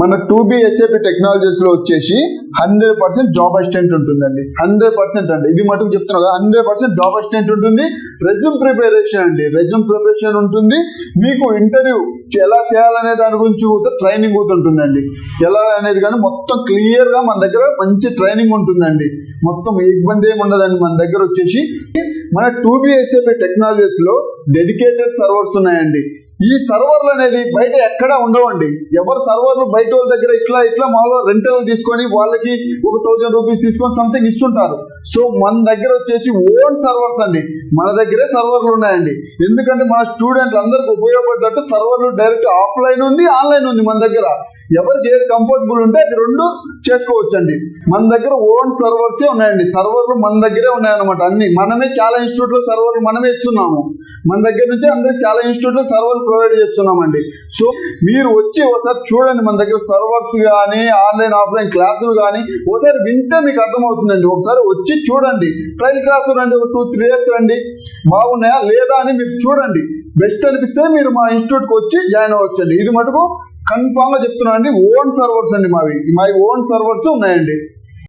మన two B SAP టెక్నాలజీస్లో వచ్చేసి హండ్రెడ్ పర్సెంట్ జాబ్ అసిస్టెంట్ ఉంటుందండి. హండ్రెడ్ పర్సెంట్ అండి. ఇది మటుకు చెప్తున్నా కదా హండ్రెడ్ పర్సెంట్ జాబ్ అసిస్టెంట్ ఉంటుంది. రెజ్యూమ్ ప్రిపరేషన్ అండి. రెజ్యూమ్ ప్రిపరేషన్ ఉంటుంది. మీకు ఇంటర్వ్యూ ఎలా చేయాలనే దాని గురించి కూడా ట్రైనింగ్ కూడా ఉంటుందండి. ఎలా అనేది కానీ మొత్తం క్లియర్గా మన దగ్గర మంచి ట్రైనింగ్ ఉంటుందండి. మొత్తం ఇబ్బంది ఏమి ఉండదండి. మన దగ్గర వచ్చేసి మన టూ బిఎస్ఏపీ టెక్నాలజీస్లో డెడికేటెడ్ సర్వర్స్ ఉన్నాయండి. ఈ సర్వర్లు అనేది బయట ఎక్కడా ఉండవండి. ఎవరు సర్వర్లు బయట వాళ్ళ దగ్గర ఇట్లా ఇట్లా మామూలుగా రెంటల్ తీసుకొని వాళ్ళకి ఒక థౌజండ్ రూపీస్ తీసుకొని సంథింగ్ ఇస్తుంటారు. సో మన దగ్గర వచ్చేసి ఓన్ సర్వర్స్ అండి. మన దగ్గరే సర్వర్లు ఉన్నాయండి. ఎందుకంటే మన స్టూడెంట్లు అందరికి ఉపయోగపడేటట్టు సర్వర్లు డైరెక్ట్ ఆఫ్లైన్ ఉంది ఆన్లైన్ ఉంది మన దగ్గర. ఎవరికి ఏది కంఫర్టబుల్ ఉంటే అది రెండు చేసుకోవచ్చండి. మన దగ్గర ఓన్ సర్వర్సే ఉన్నాయండి. సర్వర్లు మన దగ్గరే ఉన్నాయన్నమాట అన్ని. మనమే చాలా ఇన్స్టిట్యూట్లో సర్వర్లు మనమే ఇస్తున్నాము. మన దగ్గర నుంచి అందరికి చాలా ఇన్స్టిట్యూట్లో సర్వర్ ప్రొవైడ్ చేస్తున్నామండి. సో మీరు వచ్చి ఒకసారి చూడండి మన దగ్గర సర్వర్స్ కానీ ఆన్లైన్ ఆఫ్లైన్ క్లాసులు కానీ ఒకసారి వింటే మీకు అర్థమవుతుందండి. ఒకసారి వచ్చి చూడండి. ట్రయల్ క్లాసులు రండి ఒక టూ త్రీ డేస్ రండి. బాగున్నాయా లేదా అని మీరు చూడండి. బెస్ట్ అనిపిస్తే మీరు మా ఇన్స్టిట్యూట్కి వచ్చి జాయిన్ అవ్వచ్చండి. ఇది మటుకు కన్ఫామ్గా చెప్తున్నాను అండి ఓన్ సర్వర్స్ అండి మావి. మావి ఓన్ సర్వర్స్ ఉన్నాయండి.